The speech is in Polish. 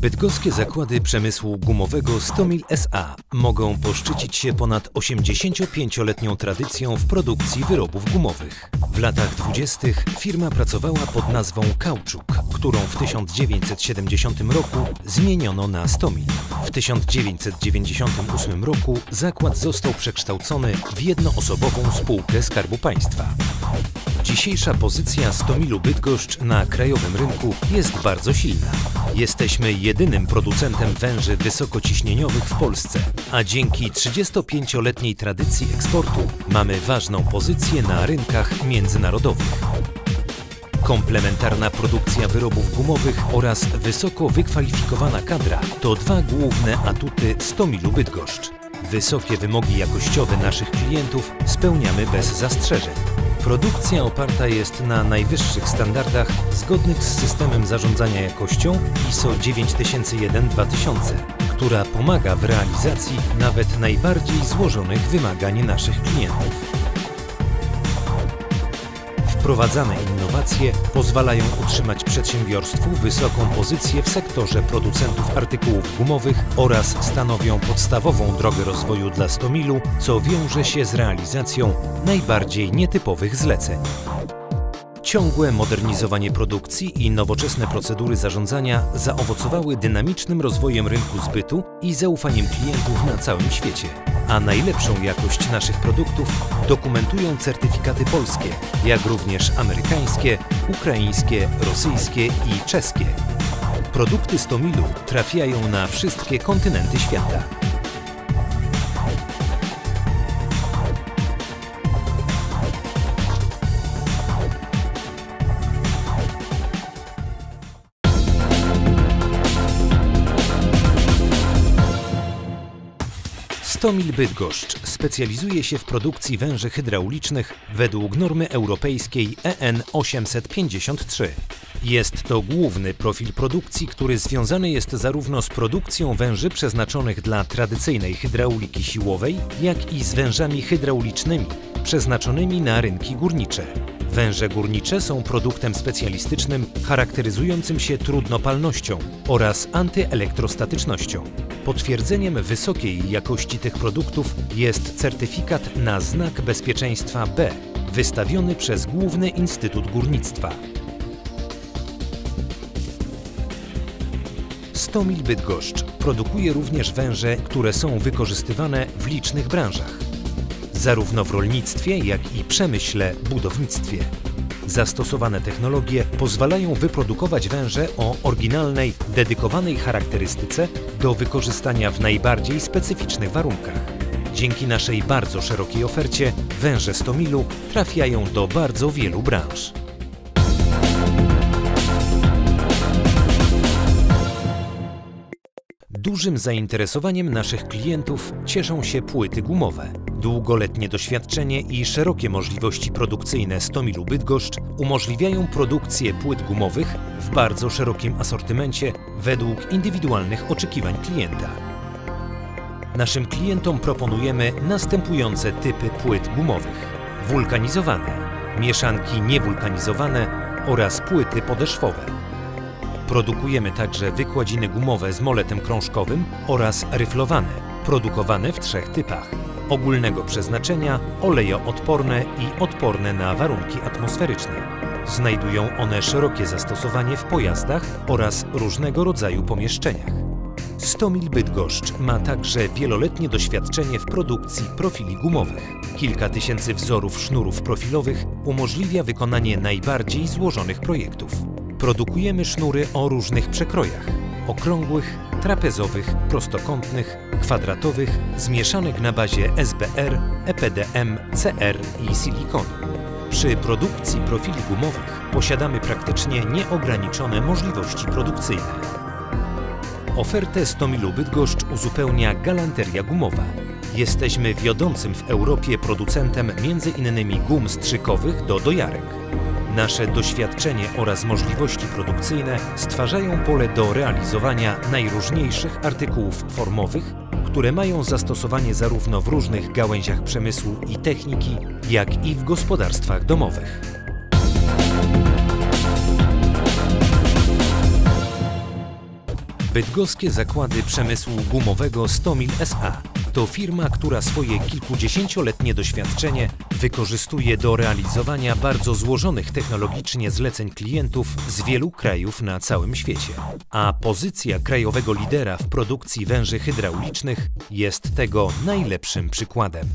Bydgoskie zakłady przemysłu gumowego Stomil SA mogą poszczycić się ponad 85-letnią tradycją w produkcji wyrobów gumowych. W latach 20. firma pracowała pod nazwą Kauczuk, którą w 1970 roku zmieniono na Stomil. W 1998 roku zakład został przekształcony w jednoosobową spółkę Skarbu Państwa. Dzisiejsza pozycja Stomilu Bydgoszcz na krajowym rynku jest bardzo silna. Jesteśmy jedynym producentem węży wysokociśnieniowych w Polsce, a dzięki 35-letniej tradycji eksportu mamy ważną pozycję na rynkach międzynarodowych. Komplementarna produkcja wyrobów gumowych oraz wysoko wykwalifikowana kadra to dwa główne atuty Stomilu Bydgoszcz. Wysokie wymogi jakościowe naszych klientów spełniamy bez zastrzeżeń. Produkcja oparta jest na najwyższych standardach zgodnych z systemem zarządzania jakością ISO 9001-2000, która pomaga w realizacji nawet najbardziej złożonych wymagań naszych klientów. Wprowadzane innowacje pozwalają utrzymać przedsiębiorstwu wysoką pozycję w sektorze producentów artykułów gumowych oraz stanowią podstawową drogę rozwoju dla Stomilu, co wiąże się z realizacją najbardziej nietypowych zleceń. Ciągłe modernizowanie produkcji i nowoczesne procedury zarządzania zaowocowały dynamicznym rozwojem rynku zbytu i zaufaniem klientów na całym świecie. A najlepszą jakość naszych produktów dokumentują certyfikaty polskie, jak również amerykańskie, ukraińskie, rosyjskie i czeskie. Produkty Stomilu trafiają na wszystkie kontynenty świata. Stomil Bydgoszcz specjalizuje się w produkcji węży hydraulicznych według normy europejskiej EN 853. Jest to główny profil produkcji, który związany jest zarówno z produkcją węży przeznaczonych dla tradycyjnej hydrauliki siłowej, jak i z wężami hydraulicznymi przeznaczonymi na rynki górnicze. Węże górnicze są produktem specjalistycznym charakteryzującym się trudnopalnością oraz antyelektrostatycznością. Potwierdzeniem wysokiej jakości tych produktów jest certyfikat na znak bezpieczeństwa B, wystawiony przez Główny Instytut Górnictwa. Stomil Bydgoszcz produkuje również węże, które są wykorzystywane w licznych branżach, zarówno w rolnictwie, jak i przemyśle, budownictwie. Zastosowane technologie pozwalają wyprodukować węże o oryginalnej, dedykowanej charakterystyce do wykorzystania w najbardziej specyficznych warunkach. Dzięki naszej bardzo szerokiej ofercie węże Stomilu trafiają do bardzo wielu branż. Dużym zainteresowaniem naszych klientów cieszą się płyty gumowe. Długoletnie doświadczenie i szerokie możliwości produkcyjne Stomilu Bydgoszcz umożliwiają produkcję płyt gumowych w bardzo szerokim asortymencie według indywidualnych oczekiwań klienta. Naszym klientom proponujemy następujące typy płyt gumowych. Wulkanizowane, mieszanki niewulkanizowane oraz płyty podeszwowe. Produkujemy także wykładziny gumowe z moletem krążkowym oraz ryflowane, produkowane w trzech typach. Ogólnego przeznaczenia, olejoodporne i odporne na warunki atmosferyczne. Znajdują one szerokie zastosowanie w pojazdach oraz różnego rodzaju pomieszczeniach. Stomil Bydgoszcz ma także wieloletnie doświadczenie w produkcji profili gumowych. Kilka tysięcy wzorów sznurów profilowych umożliwia wykonanie najbardziej złożonych projektów. Produkujemy sznury o różnych przekrojach okrągłych, trapezowych, prostokątnych, kwadratowych, zmieszanych na bazie SBR, EPDM, CR i silikonu. Przy produkcji profili gumowych posiadamy praktycznie nieograniczone możliwości produkcyjne. Ofertę Stomilu Bydgoszcz uzupełnia galanteria gumowa. Jesteśmy wiodącym w Europie producentem m.in. gum strzykowych do dojarek. Nasze doświadczenie oraz możliwości produkcyjne stwarzają pole do realizowania najróżniejszych artykułów formowych, które mają zastosowanie zarówno w różnych gałęziach przemysłu i techniki, jak i w gospodarstwach domowych. Bydgoskie Zakłady Przemysłu Gumowego Stomil S.A. to firma, która swoje kilkudziesięcioletnie doświadczenie wykorzystuje do realizowania bardzo złożonych technologicznie zleceń klientów z wielu krajów na całym świecie. A pozycja krajowego lidera w produkcji węży hydraulicznych jest tego najlepszym przykładem.